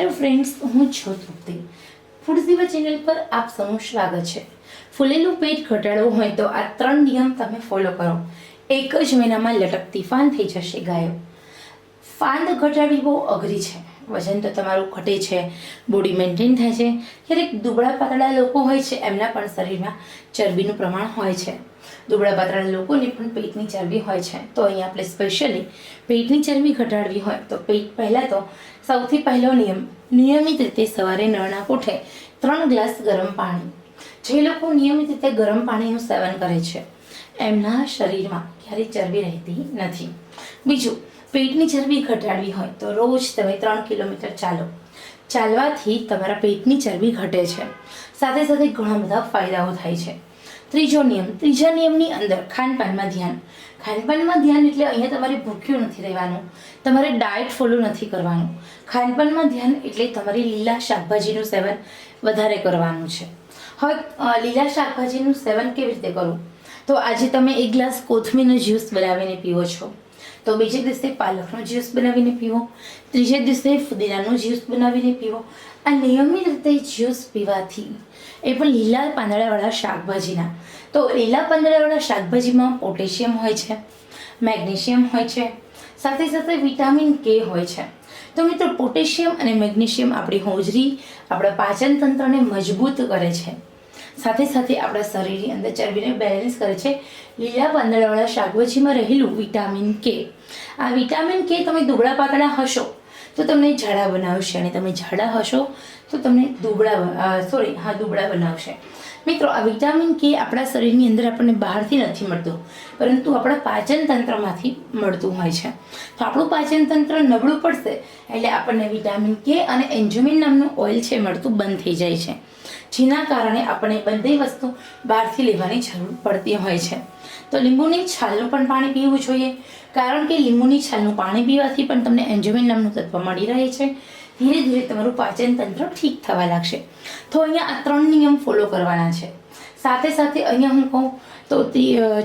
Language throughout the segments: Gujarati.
હેલો ફ્રેન્ડ્સ હું છું તૃપ્તિ. ફૂડ દીવા ચેનલ પર આપ સૌનું સ્વાગત છે. ફૂલેલું પેટ ઘટાડવું હોય તો આ ત્રણ નિયમ તમે ફોલો કરો. એક જ મહિનામાં લટકતી ફાન થઈ જશે ગાયો ફાંદ ઘટાડવી બહુ અઘરી છે. વજન તો તમારું ઘટે છે બોડી મેન્ટેન થાય છે. ક્યારેક દુબળા પાતળા લોકો હોય છે, એમના પણ શરીરમાં ચરબીનું પ્રમાણ હોય છે. દુબળા પાતળા લોકોની પણ પેટની ચરબી હોય છે. તો અહીંયા આપણે સ્પેશિયલી પેટની ચરબી ઘટાડવી હોય તો પેટ પહેલાં તો સૌથી પહેલો નિયમ, નિયમિત રીતે સવારે નળના કોઠે ત્રણ ગ્લાસ ગરમ પાણી. જે લોકો નિયમિત રીતે ગરમ પાણીનું સેવન કરે છે એમના શરીરમાં ક્યારેય ચરબી રહેતી નથી. બીજું, પેટની ચરબી ઘટાડવી હોય તો રોજ તમે ત્રણ કિલોમીટર ચાલો. ચાલવાથી તમારા પેટની ચરબી ઘટે છે. સાથે સાથે ઘણા બધા ફાયદાઓ થાય છે. ત્રીજો નિયમ, ત્રીજા નિયમની અંદર ખાનપાનમાં ધ્યાન. ખાનપાનમાં ધ્યાન એટલે અહીંયા તમારે ભૂખ્યું નથી રહેવાનું. તમારે ડાયટ ફોલો નથી કરવાનું. ખાનપાનમાં ધ્યાન એટલે તમારે લીલા શાકભાજીનું સેવન વધારે કરવાનું છે. હવે લીલા શાકભાજીનું સેવન કેવી રીતે કરવું? તો આજે તમે એક ગ્લાસ કોથમીરનો જ્યુસ બનાવીને પીવો છો. તો બીજે દિવસે પાલકનો જ્યુસ બનાવીને પીવો. ત્રીજે દિવસે ફુદીનાનો જ્યુસ બનાવીને પીવો. આ નિયમિત રીતે જ્યુસ પીવાથી એ પણ લીલા પાંદડાવાળા શાકભાજીના. તો લીલા પાંદડાવાળા શાકભાજીમાં પોટેશિયમ હોય છે, મેગ્નેશિયમ હોય છે, સાથે સાથે વિટામિન કે હોય છે. તો મિત્રો, પોટેશિયમ અને મેગ્નેશિયમ આપણી હોજરી, આપણા પાચન તંત્રને મજબૂત કરે છે. સાથે સાથે આપણા શરીરની અંદર ચરબીને બેલેન્સ કરે છે. લીલા પાંદડાવાળા શાકભાજીમાં રહેલું વિટામિન કે આ વિટામિન કે તમે દુબળા પાતળા હશો. તો તમને ઝાડા બનાવશે અને તમે ઝાડા હશો તો તમને દુબળા સોરી હા, દુબળા બનાવશે. મિત્રો, આ વિટામિન કે આપણા શરીરની અંદર આપણને બહારથી નથી મળતું, પરંતુ આપણા પાચન તંત્રમાંથી મળતું હોય છે. તો આપણું પાચન તંત્ર નબળું પડશે એટલે આપણને વિટામિન કે અને એન્જ્યુમિન નામનું ઓઇલ છે મળતું બંધ થઈ જાય છે. જેના કારણે આપણે બધી વસ્તુ બહારથી લેવાની જરૂર પડતી હોય છે. તો લીંબુની છાલનું પણ પાણી પીવું જોઈએ. કારણ કે લીંબુની છાલનું પાણી પીવાથી પણ તમને એન્જોમિન નામનું તત્વ મળી રહે છે. ધીરે ધીરે તમારું પાચન તંત્ર ઠીક થવા લાગશે. તો અહીંયા આ ત્રણ નિયમ ફોલો કરવાના છે. સાથે સાથે અહીંયા હું કહું, તો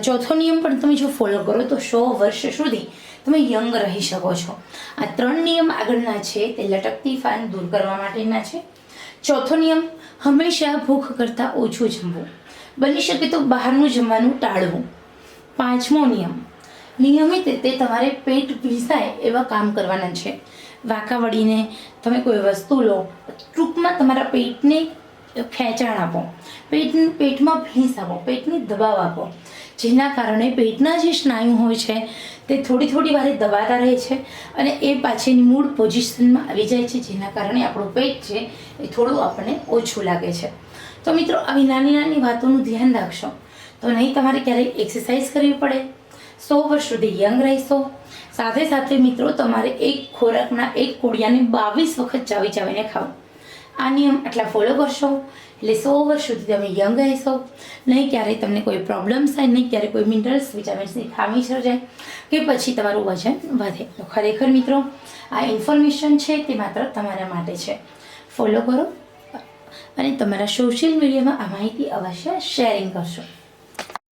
ચોથો નિયમ પણ તમે જો ફોલો કરો તો સો વર્ષ સુધી તમે યંગ રહી શકો છો. આ ત્રણ નિયમ આગળના છે તે લટકતી ફાન દૂર કરવા માટેના છે. ચોથો નિયમ, હંમેશા ભૂખ કરતાં ઓછું જમવું. બની શકે તો બહારનું જમવાનું ટાળવું. પાંચમો નિયમ નિયમિત રીતે તમારે પેટ ભીસાય એવા કામ કરવાના છે. વાંકા વળીને તમે કોઈ વસ્તુ લો, ટૂંકમાં તમારા પેટને ખેંચાણ આપો. પેટ, પેટમાં ભીંસ આપો, પેટને દબાવ આપો. જેના કારણે પેટના જે સ્નાયુ હોય છે, તે થોડી થોડી વારે દબાતા રહે છે અને એ પાછળની મૂળ પોઝિશનમાં આવી જાય છે, જેના કારણે આપણું પેટ છે એ થોડું આપણને ઓછું લાગે છે. તો મિત્રો, આવી નાની નાની વાતોનું ધ્યાન રાખશો. તો નહીં તમારે ક્યારેય એક્સરસાઇઝ કરવી પડે? સો વર્ષ સુધી યંગ રહેશો. સાથે સાથે મિત્રો, તમારે એક ખોરાકના એક કોળિયાને બાવીસ વખત ચાવી ચાવીને ખાઓ આ નિયમ આટલા ફોલો કરશો, એટલે સો વર્ષ સુધી તમે યંગ રહેશો. નહીં ક્યારેય તમને કોઈ પ્રોબ્લેમ્સ થાય, નહીં ક્યારેય કોઈ મિનરલ્સ વિટામિન્સની ખામી સર્જાય, કે પછી તમારું વજન વધે. તો ખરેખર મિત્રો, આ ઇન્ફોર્મેશન છે તે માત્ર તમારા માટે છે. ફોલો કરો અને તમારા સોશિયલ મીડિયામાં આ માહિતી અવશ્ય શેરિંગ કરશો.